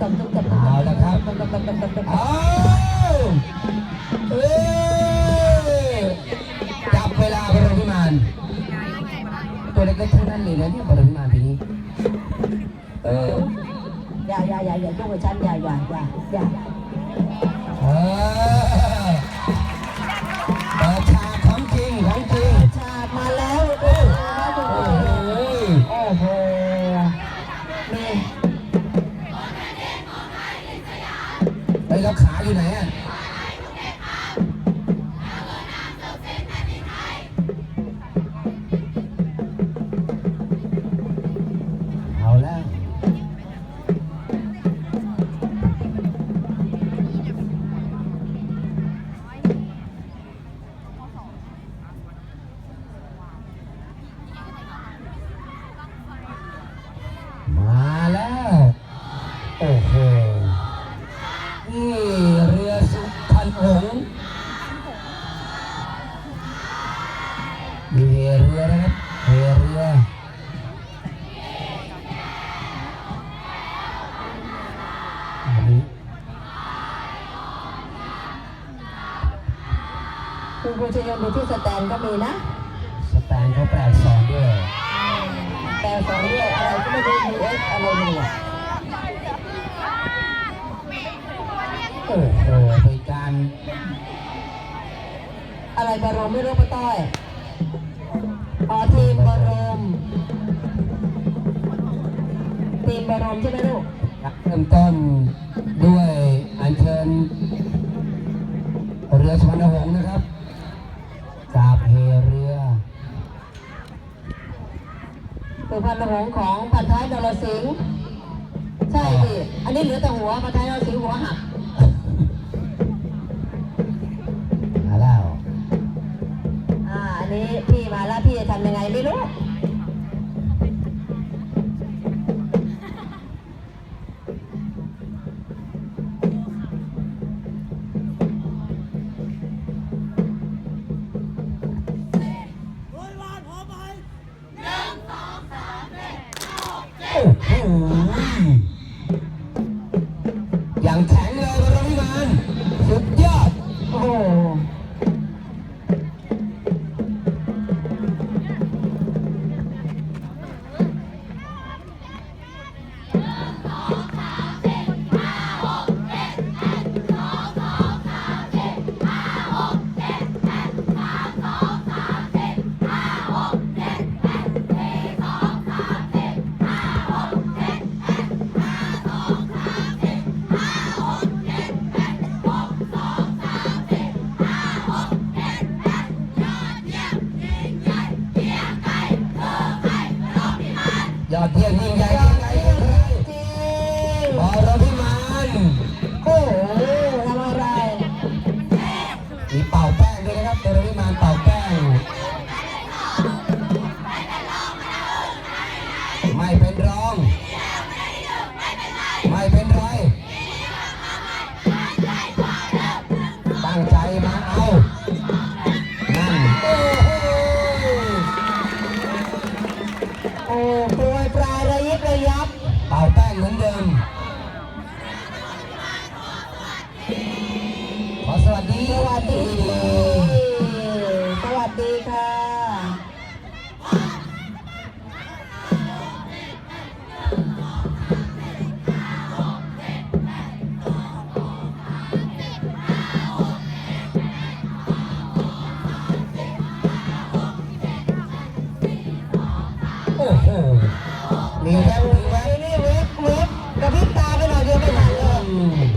ตับตุ๊บตับเอาละครับตับตับตับตับตับตับเอาเอ้ยจับเวลาบริมานตัวเล็กๆทั้งนั้นเลยนะเนี่ยบริมานทีนี้เอออย่าอย่าอย่าอย่ายุ่งกับฉันอย่าอย่าอย่าอย่าเออ แล้วขาอยู่ไหนอะ คุณครูชยนดูที่สแตนก็มีนะ สแตนเขาแปลสอนด้วยแต่สองเรื่อะไรก็ไม่รู้มีเอสอะไรเนี่ยโอ้โหเป็นการ อะไรบารมไม่รู้ป้าต้อยอ๋อทีมบารมทีมบารมใช่ไหมลูกเริ่มต้นด้วยอัญเชิญเรือสุพรรณหงส์นะครับกราบเฮเรือ คือพันธุ์หงส์ของพันท้ายนรสิงห์ใช่ดิอันนี้เหลือแต่หัวพันท้ายนรสิงห์หัวหักมาแล้วอ่าอันนี้พี่มาแล้วพี่จะทำยังไงไม่รู้ ยอดเยี่ยมยิ่งใหญ่ โอ้โหนี่แวบมีแวบนี่เว็บเว็บกระพริบตาไปหน่อยเดียวไม่ทันเลย อืม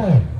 Oh.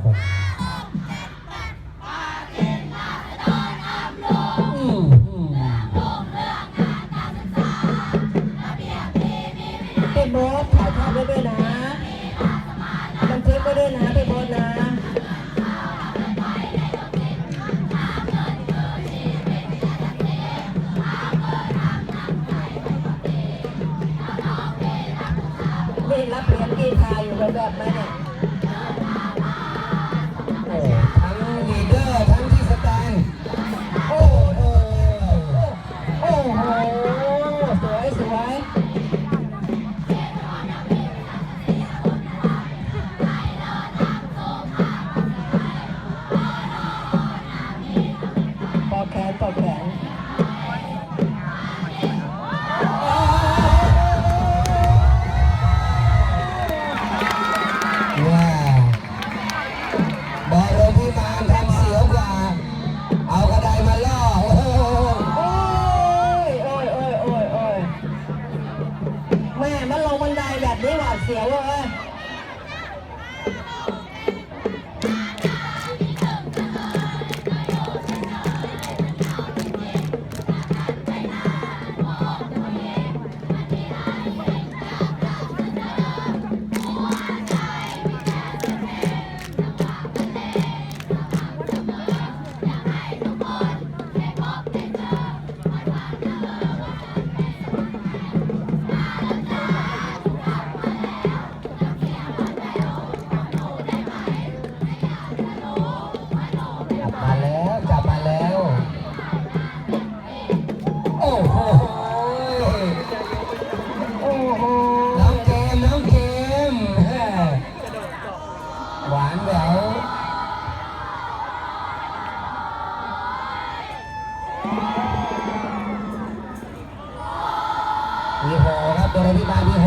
ตัวเลยพี่บาพี่โฮ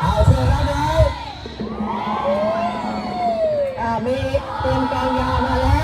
เอาเสื้อรับไว้มีเตรียมกองยาวมาแล้ว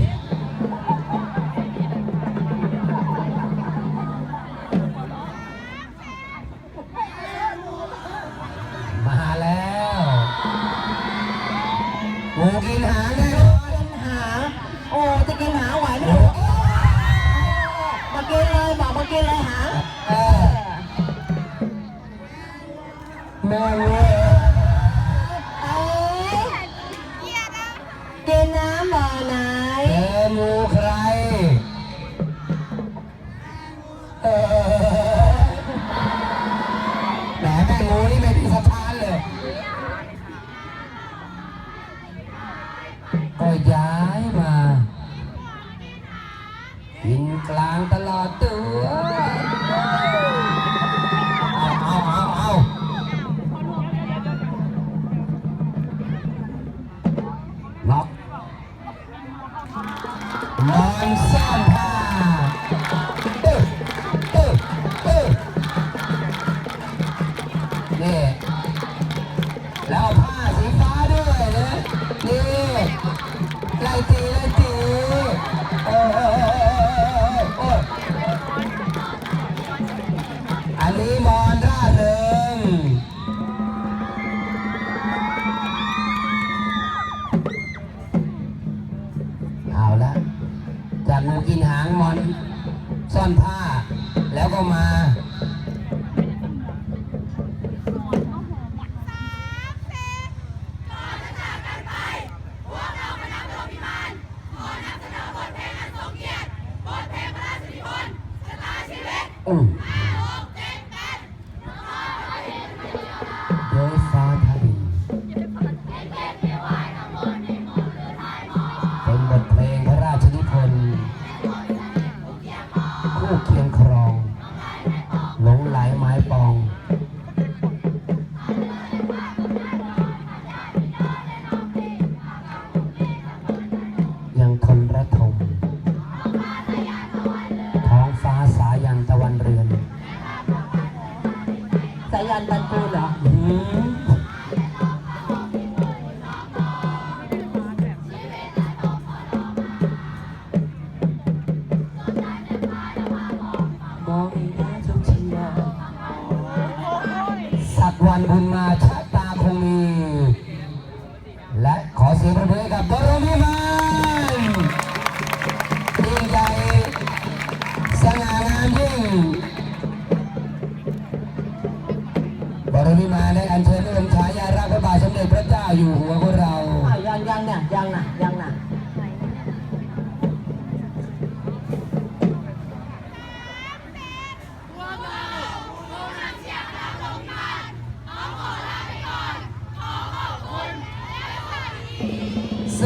เอนะ ส